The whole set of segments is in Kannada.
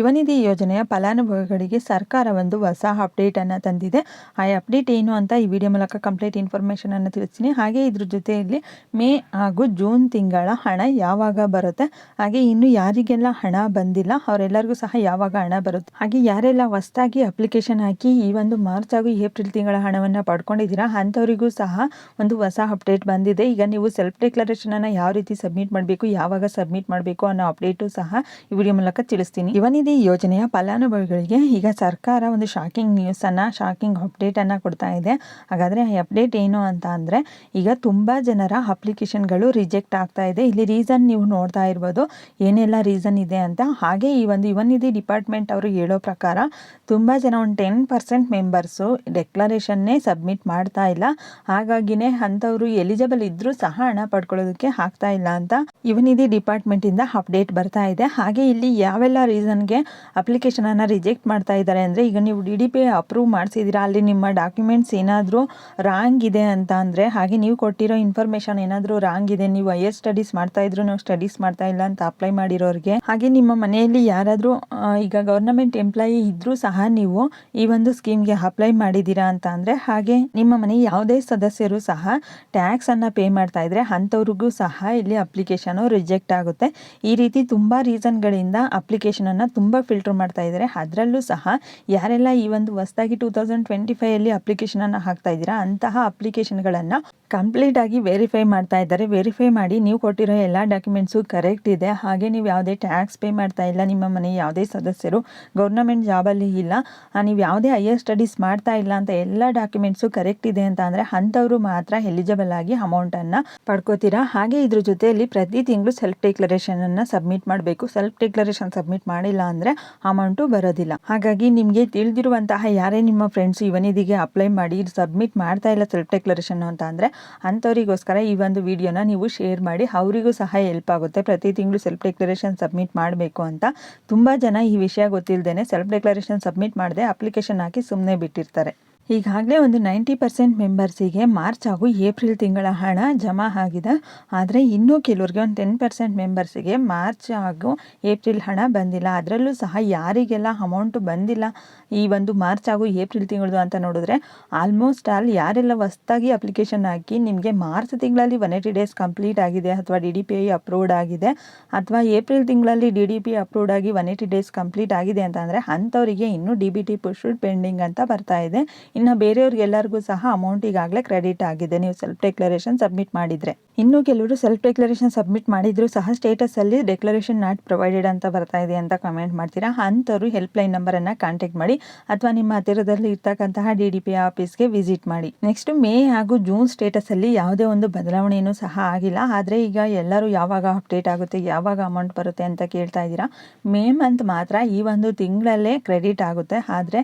ಯುವನಿಧಿ ಯೋಜನೆಯ ಫಲಾನುಭವಿಗಳಿಗೆ ಸರ್ಕಾರ ಒಂದು ಹೊಸ ಅಪ್ಡೇಟನ್ನು ತಂದಿದೆ. ಆ ಅಪ್ಡೇಟ್ ಏನು ಅಂತ ಈ ವಿಡಿಯೋ ಮೂಲಕ ಕಂಪ್ಲೀಟ್ ಇನ್ಫಾರ್ಮೇಷನನ್ನು ತಿಳಿಸ್ತೀನಿ. ಹಾಗೆ ಇದ್ರ ಜೊತೆಯಲ್ಲಿ ಮೇ ಹಾಗೂ ಜೂನ್ ತಿಂಗಳ ಹಣ ಯಾವಾಗ ಬರುತ್ತೆ? ಹಾಗೆ ಇನ್ನು ಯಾರಿಗೆಲ್ಲ ಹಣ ಬಂದಿಲ್ಲ, ಅವರೆಲ್ಲರಿಗೂ ಸಹ ಯಾವಾಗ ಹಣ ಬರುತ್ತೆ? ಹಾಗೆ ಯಾರೆಲ್ಲ ಹೊಸದಾಗಿ ಅಪ್ಲಿಕೇಶನ್ ಹಾಕಿ ಈ ಒಂದು ಮಾರ್ಚ್ ಹಾಗೂ ಏಪ್ರಿಲ್ ತಿಂಗಳ ಹಣವನ್ನು ಪಡ್ಕೊಂಡಿದ್ದೀರಾ, ಅಂಥವರಿಗೂ ಸಹ ಒಂದು ಹೊಸ ಅಪ್ಡೇಟ್ ಬಂದಿದೆ. ಈಗ ನೀವು ಸೆಲ್ಫ್ ಡಿಕ್ಲರೇಷನನ್ನು ಯಾವ ರೀತಿ ಸಬ್ಮಿಟ್ ಮಾಡಬೇಕು, ಯಾವಾಗ ಸಬ್ಮಿಟ್ ಮಾಡಬೇಕು ಅನ್ನೋ ಅಪ್ಡೇಟು ಸಹ ಈ ವಿಡಿಯೋ ಮೂಲಕ ತಿಳಿಸ್ತೀನಿ. ಯುವನಿಧಿ ಯೋಜನೆಯ ಫಲಾನುಭವಿಗಳಿಗೆ ಈಗ ಸರ್ಕಾರ ಒಂದು ಶಾಕಿಂಗ್ ನ್ಯೂಸನ್ನು ಶಾಕಿಂಗ್ ಅಪ್ಡೇಟನ್ನು ಕೊಡ್ತಾ ಇದೆ. ಹಾಗಾದರೆ ಈ ಅಪ್ಡೇಟ್ ಏನು ಅಂತ ಅಂದರೆ, ಈಗ ತುಂಬ ಜನರ ಅಪ್ಲಿಕೇಶನ್ಗಳು ರಿಜೆಕ್ಟ್ ಆಗ್ತಾ ಇದೆ. ಇಲ್ಲಿ ರೀಸನ್ ನೀವು ನೋಡ್ತಾ ಇರ್ಬೋದು. ಏನೆಲ್ಲ ರೀಸನ್ ಇದೆ ಅಂತ. ಹಾಗೆ ಈ ಒಂದು ಯುವನಿಧಿ ಡಿಪಾರ್ಟ್ಮೆಂಟ್ ಅವರು ಹೇಳೋ ಪ್ರಕಾರ, ತುಂಬ ಜನ ಒಂದು ಟೆನ್ ಪರ್ಸೆಂಟ್ ಮೆಂಬರ್ಸು ಡೆಕ್ಲರೇಷನ್ನೇ ಸಬ್ಮಿಟ್ ಮಾಡ್ತಾ ಇಲ್ಲ. ಹಾಗಾಗಿನೇ ಅಂಥವ್ರು ಎಲಿಜಿಬಲ್ ಇದ್ದರೂ ಸಹ ಹಣ ಪಡ್ಕೊಳ್ಳೋದಕ್ಕೆ ಆಗ್ತಾ ಇಲ್ಲ ಅಂತ ಯುವನಿಧಿ ಡಿಪಾರ್ಟ್ಮೆಂಟಿಂದ ಅಪ್ಡೇಟ್ ಬರ್ತಾ ಇದೆ. ಹಾಗೆ ಇಲ್ಲಿ ಯಾವೆಲ್ಲ ರೀಸನ್ಗೆ ಅಪ್ಲಿಕೇಶನನ್ನು ರಿಜೆಕ್ಟ್ ಮಾಡ್ತಾ ಇದ್ದಾರೆ ಅಂದರೆ ಈಗ ನೀವು ಡಿ ಡಿ ಪಿ ಅಪ್ರೂವ್ ಮಾಡಿಸಿದ್ದೀರಾ ಅಲ್ಲಿ ನಿಮ್ಮ ಡಾಕ್ಯುಮೆಂಟ್ಸ್ ಏನಾದರೂ ರಾಂಗ್ ಇದೆ ಅಂತ ಅಂದರೆ, ಹಾಗೆ ನೀವು ಕೊಟ್ಟಿರೋ ಇನ್ಫಾರ್ಮೇಷನ್ ಏನಾದರೂ ರಾಂಗ್ ಇದೆ, ನೀವು ಹೈಯರ್ ಸ್ಟಡೀಸ್ ಮಾಡ್ತಾ ಇದ್ರು, ನೀವು ಸ್ಟಡೀಸ್ ಮಾಡ್ತಾ ಇಲ್ಲ ಅಂತ ಅಪ್ಲೈ ಮಾಡಿರೋರಿಗೆ, ಹಾಗೆ ನಿಮ್ಮ ಮನೆಯಲ್ಲಿ ಯಾರಾದರೂ ಈಗ ಗೌರ್ನಮೆಂಟ್ ಎಂಪ್ಲಾಯಿ ಇದ್ದರೂ ಸಹ ನೀವು ಈ ಒಂದು ಸ್ಕೀಮ್ಗೆ ಅಪ್ಲೈ ಮಾಡಿದ್ದೀರಾ ಅಂತ ಅಂದರೆ, ಹಾಗೆ ನಿಮ್ಮ ಮನೆ ಯಾವುದೇ ಸದಸ್ಯರು ಸಹ ಟ್ಯಾಕ್ಸನ್ನು ಪೇ ಮಾಡ್ತಾ ಇದ್ರೆ, ಅಂಥವ್ರಿಗೂ ಸಹ ಇಲ್ಲಿ ಅಪ್ಲಿಕೇಶನು ರಿಜೆಕ್ಟ್ ಆಗುತ್ತೆ. ಈ ರೀತಿ ತುಂಬ ರೀಸನ್ಗಳಿಂದ ಅಪ್ಲಿಕೇಶನನ್ನು ತುಂಬ ಫಿಲ್ಟರ್ ಮಾಡ್ತಾ ಇದ್ದಾರೆ. ಅದರಲ್ಲೂ ಸಹ ಯಾರೆಲ್ಲ ಈ ಒಂದು ಹೊಸದಾಗಿ ಟೂ ತೌಸಂಡ್ ಟ್ವೆಂಟಿ ಫೈವಲ್ಲಿ ಅಪ್ಲಿಕೇಶನನ್ನು ಹಾಕ್ತಾ ಇದ್ದೀರಾ, ಅಂತಹ ಅಪ್ಲಿಕೇಶನ್ಗಳನ್ನು ಕಂಪ್ಲೀಟ್ ಆಗಿ ವೆರಿಫೈ ಮಾಡ್ತಾ ಇದ್ದಾರೆ. ವೆರಿಫೈ ಮಾಡಿ ನೀವು ಕೊಟ್ಟಿರೋ ಎಲ್ಲ ಡಾಕ್ಯುಮೆಂಟ್ಸು ಕರೆಕ್ಟ್ ಇದೆ. ಹಾಗೆ ನೀವು ಯಾವುದೇ ಟ್ಯಾಕ್ಸ್ ಪೇ ಮಾಡ್ತಾ ಇಲ್ಲ, ನಿಮ್ಮ ಮನೆ ಯಾವುದೇ ಸದಸ್ಯರು ಗೌರ್ನಮೆಂಟ್ ಜಾಬಲ್ಲಿ ಇಲ್ಲ ನೀವು ಯಾವುದೇ ಹೈಯರ್ ಸ್ಟಡೀಸ್ ಮಾಡ್ತಾ ಇಲ್ಲ ಅಂತ ಎಲ್ಲ ಡಾಕ್ಯುಮೆಂಟ್ಸು ಕರೆಕ್ಟ್ ಇದೆ ಅಂತ ಅಂದರೆ ಅಂಥವರು ಮಾತ್ರ ಎಲಿಜಿಬಲ್ ಆಗಿ ಅಮೌಂಟನ್ನು ಪಡ್ಕೋತೀರಾ? ಹಾಗೆ ಇದ್ರ ಜೊತೆಯಲ್ಲಿ ಪ್ರತಿ ತಿಂಗಳು ಸೆಲ್ಫ್ ಡಿಕ್ಲರೇಷನನ್ನು ಸಬ್ಮಿಟ್ ಮಾಡಬೇಕು. ಸೆಲ್ಫ್ ಡಿಕ್ಲರೇಷನ್ ಸಬ್ಮಿಟ್ ಮಾಡಿಲ್ಲ ಅಂದರೆ ಅಮೌಂಟು ಬರೋದಿಲ್ಲ. ಹಾಗಾಗಿ ನಿಮಗೆ ತಿಳಿದಿರುವಂತಹ ಯಾರೇ ನಿಮ್ಮ ಫ್ರೆಂಡ್ಸ್ ಇವನಿದಿಗೆ ಅಪ್ಲೈ ಮಾಡಿ ಸಬ್ಮಿಟ್ ಮಾಡ್ತಾ ಇಲ್ಲ ಸೆಲ್ಫ್ ಡಿಕ್ಲರೇಷನ್ ಅಂತ ಅಂದರೆ ಅಂಥವರಿಗೋಸ್ಕರ ಈ ಒಂದು ವಿಡಿಯೋನ ನೀವು ಶೇರ್ ಮಾಡಿ, ಅವರಿಗೂ ಸಹ ಹೆಲ್ಪ್ ಆಗುತ್ತೆ. ಪ್ರತಿ ತಿಂಗಳು ಸೆಲ್ಫ್ ಡಿಕ್ಲರೇಷನ್ ಸಬ್ಮಿಟ್ ಮಾಡಬೇಕು ಅಂತ ತುಂಬ ಜನ ಈ ವಿಷಯ ಗೊತ್ತಿಲ್ಲದೇ ಸೆಲ್ಫ್ ಡಿಕ್ಲರೇಷನ್ ಸಬ್ಮಿಟ್ ಮಾಡದೆ ಅಪ್ಲಿಕೇಶನ್ ಹಾಕಿ ಸುಮ್ಮನೆ ಬಿಟ್ಟಿರ್ತಾರೆ. ಈಗಾಗಲೇ ಒಂದು ನೈಂಟಿ ಪರ್ಸೆಂಟ್ ಮೆಂಬರ್ಸಿಗೆ ಮಾರ್ಚ್ ಹಾಗೂ ಏಪ್ರಿಲ್ ತಿಂಗಳ ಹಣ ಜಮಾ ಆಗಿದೆ. ಆದರೆ ಇನ್ನೂ ಕೆಲವ್ರಿಗೆ ಒಂದು ಟೆನ್ ಪರ್ಸೆಂಟ್ ಮೆಂಬರ್ಸಿಗೆ ಮಾರ್ಚ್ ಹಾಗೂ ಏಪ್ರಿಲ್ ಹಣ ಬಂದಿಲ್ಲ. ಅದರಲ್ಲೂ ಸಹ ಯಾರಿಗೆಲ್ಲ ಅಮೌಂಟು ಬಂದಿಲ್ಲ ಈ ಒಂದು ಮಾರ್ಚ್ ಹಾಗೂ ಏಪ್ರಿಲ್ ತಿಂಗಳದು ಅಂತ ನೋಡಿದ್ರೆ ಆಲ್ಮೋಸ್ಟ್ ಆಲ್ ಯಾರೆಲ್ಲ ಹೊಸ್ದಾಗಿ ಅಪ್ಲಿಕೇಶನ್ ಹಾಕಿ ನಿಮಗೆ ಮಾರ್ಚ್ ತಿಂಗಳಲ್ಲಿ ಒನ್ ಏಯ್ಟಿ ಡೇಸ್ ಕಂಪ್ಲೀಟ್ ಆಗಿದೆ ಅಥವಾ D D P I approved ಆಗಿದೆ ಅಥವಾ ಏಪ್ರಿಲ್ ತಿಂಗಳಲ್ಲಿ ಡಿ ಡಿ ಪಿ ಅಪ್ರೂವ್ಡ್ ಆಗಿ ಒನ್ ಏಯ್ಟಿ ಡೇಸ್ ಕಂಪ್ಲೀಟ್ ಆಗಿದೆ ಅಂತ ಅಂದರೆ ಅಂಥವರಿಗೆ ಇನ್ನೂ D B T pushed pending ಅಂತ ಬರ್ತಾ ಇದೆ. ಇನ್ನು ಬೇರೆಯವ್ರಿಗೆಲ್ಲರಿಗೂ ಸಹ ಅಮೌಂಟ್ ಈಗಾಗಲೇ ಕ್ರೆಡಿಟ್ ಆಗಿದೆ. ನೀವು ಸೆಲ್ಫ್ ಡೆಕ್ಲರೇಷನ್ ಸಬ್ಮಿಟ್ ಮಾಡಿದರೆ. ಇನ್ನು ಕೆಲವರು ಸೆಲ್ಫ್ ಡೆಕ್ಲರೇಷನ್ ಸಬ್ಮಿಟ್ ಮಾಡಿದ್ರು ಸಹ ಸ್ಟೇಟಸಲ್ಲಿ ಡೆಕ್ಲರೇಷನ್ ನಾಟ್ ಪ್ರೊವೈಡೆಡ್ ಅಂತ ಬರ್ತಾ ಇದೆ ಅಂತ ಕಮೆಂಟ್ ಮಾಡ್ತೀರಾ? ಅಂಥವ್ರು ಹೆಲ್ಪ್ ಲೈನ್ ನಂಬರನ್ನು ಕಾಂಟ್ಯಾಕ್ಟ್ ಮಾಡಿ ಅಥವಾ ನಿಮ್ಮ ಹತ್ತಿರದಲ್ಲಿ ಇರ್ತಕ್ಕಂತಹ ಡಿ ಡಿ ಪಿ ಆಫೀಸ್ಗೆ ವಿಸಿಟ್ ಮಾಡಿ. ನೆಕ್ಸ್ಟ್ ಮೇ ಹಾಗೂ ಜೂನ್ ಸ್ಟೇಟಸಲ್ಲಿ ಯಾವುದೇ ಒಂದು ಬದಲಾವಣೆಯೂ ಸಹ ಆಗಿಲ್ಲ. ಆದರೆ ಈಗ ಎಲ್ಲರೂ ಯಾವಾಗ ಅಪ್ಡೇಟ್ ಆಗುತ್ತೆ, ಯಾವಾಗ ಅಮೌಂಟ್ ಬರುತ್ತೆ ಅಂತ ಕೇಳ್ತಾ ಇದ್ದೀರಾ? ಮೇ ಮಂತ್ ಮಾತ್ರ ಈ ಒಂದು ತಿಂಗಳಲ್ಲೇ ಕ್ರೆಡಿಟ್ ಆಗುತ್ತೆ. ಆದರೆ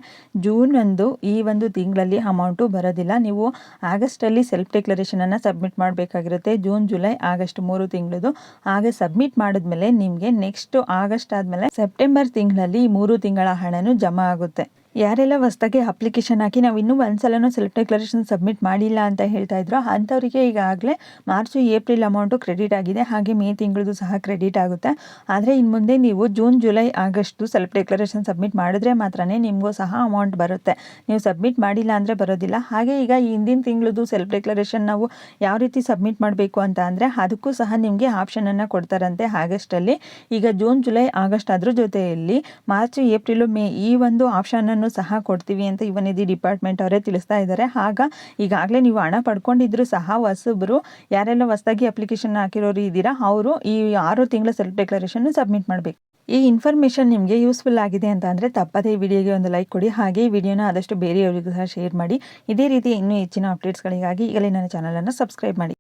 ಜೂನ್ ಒಂದು ಈ ಒಂದು ತಿಂಗಳಲ್ಲಿ ಅಮೌಂಟು ಬರೋದಿಲ್ಲ. ನೀವು ಆಗಸ್ಟಲ್ಲಿ ಸೆಲ್ಫ್ ಡೆಕ್ಲರೇಷನನ್ನು ಸಬ್ಮಿಟ್ ಮಾಡಬೇಕಾಗಿರುತ್ತೆ. ಜೂನ್, ಜುಲೈ, ಆಗಸ್ಟ್ ಮೂರು ತಿಂಗಳದು. ಹಾಗೆ ಸಬ್ಮಿಟ್ ಮಾಡಿದ್ಮೇಲೆ ನಿಮಗೆ ನೆಕ್ಸ್ಟ್ ಆಗಸ್ಟ್ ಆದಮೇಲೆ ಸೆಪ್ಟೆಂಬರ್ ತಿಂಗಳಲ್ಲಿ ಮೂರು ತಿಂಗಳ ಹಣನು ಜಮಾ ಆಗುತ್ತೆ. ಯಾರೆಲ್ಲ ಹೊಸದಾಗಿ ಅಪ್ಲಿಕೇಶನ್ ಹಾಕಿ ನಾವು ಇನ್ನೂ ಒಂದು ಸೆಲ್ಫ್ ಡೆಕ್ಲರೇಷನ್ ಸಬ್ಮಿಟ್ ಮಾಡಿಲ್ಲ ಅಂತ ಹೇಳ್ತಾ ಇದ್ರು ಅಂಥವರಿಗೆ ಈಗಾಗಲೇ ಮಾರ್ಚು ಏಪ್ರಿಲ್ ಅಮೌಂಟು ಕ್ರೆಡಿಟ್ ಆಗಿದೆ. ಹಾಗೆ ಮೇ ತಿಂಗಳದು ಸಹ ಕ್ರೆಡಿಟ್ ಆಗುತ್ತೆ. ಆದರೆ ಇನ್ನು ಮುಂದೆ ನೀವು June July August self declaration submit ಮಾಡಿದ್ರೆ ಮಾತ್ರ ನಿಮಗೂ ಸಹ ಅಮೌಂಟ್ ಬರುತ್ತೆ. ನೀವು ಸಬ್ಮಿಟ್ ಮಾಡಿಲ್ಲ ಅಂದರೆ ಬರೋದಿಲ್ಲ. ಹಾಗೆ ಈಗ ಹಿಂದಿನ ತಿಂಗಳದು ಸೆಲ್ಫ್ ಡೆಕ್ಲರೇಷನ್ ನಾವು ಯಾವ ರೀತಿ ಸಬ್ಮಿಟ್ ಮಾಡಬೇಕು ಅಂತ ಅಂದರೆ ಅದಕ್ಕೂ ಸಹ ನಿಮಗೆ ಆಪ್ಷನನ್ನು ಕೊಡ್ತಾರಂತೆ. ಆಗಸ್ಟಲ್ಲಿ ಈಗ ಜೂನ್ ಜುಲೈ ಆಗಸ್ಟ್ ಅದ್ರ ಜೊತೆಯಲ್ಲಿ ಮಾರ್ಚ್ ಏಪ್ರಿಲು ಮೇ ಈ ಒಂದು ಆಪ್ಷನನ್ನು ಸಹ ಕೊಡ್ತೀವಿ ಅಂತ ಇವನಿಧಿ ಡಿಪಾರ್ಟ್ಮೆಂಟ್ ಅವರೇ ತಿಳಿಸ್ತಾ ಇದ್ದಾರೆ. ಆಗ ಈಗಾಗಲೇ ನೀವು ಹಣ ಪಡ್ಕೊಂಡಿದ್ರು ಸಹ ಹೊಸಬ್ರು ಯಾರೆಲ್ಲ ಹೊಸದಾಗಿ ಅಪ್ಲಿಕೇಶನ್ ಹಾಕಿರೋರು ಇದ್ದೀರಾ, ಅವರು ಈ ಆರು ತಿಂಗಳ ಸೆಲ್ಫ್ ಡೆಕ್ಲರೇಷನ್ ಸಬ್ಮಿಟ್ ಮಾಡಬೇಕು. ಈ ಇನ್ಫಾರ್ಮೇಷನ್ ನಿಮಗೆ ಯೂಸ್ಫುಲ್ ಆಗಿದೆ ಅಂತ ಅಂದರೆ ತಪ್ಪದೇ ಈ ವಿಡಿಯೋಗೆ ಒಂದು ಲೈಕ್ ಕೊಡಿ. ಹಾಗೆ ಈ ವಿಡಿಯೋನ ಆದಷ್ಟು ಬೇರೆಯವರಿಗೂ ಸಹ ಶೇರ್ ಮಾಡಿ. ಇದೇ ರೀತಿ ಇನ್ನೂ ಹೆಚ್ಚಿನ ಅಪ್ಡೇಟ್ಸ್ಗಳಿಗಾಗಿ ಈಗಲೇ ನನ್ನ ಚಾನಲನ್ನು ಸಬ್ಸ್ಕ್ರೈಬ್ ಮಾಡಿ.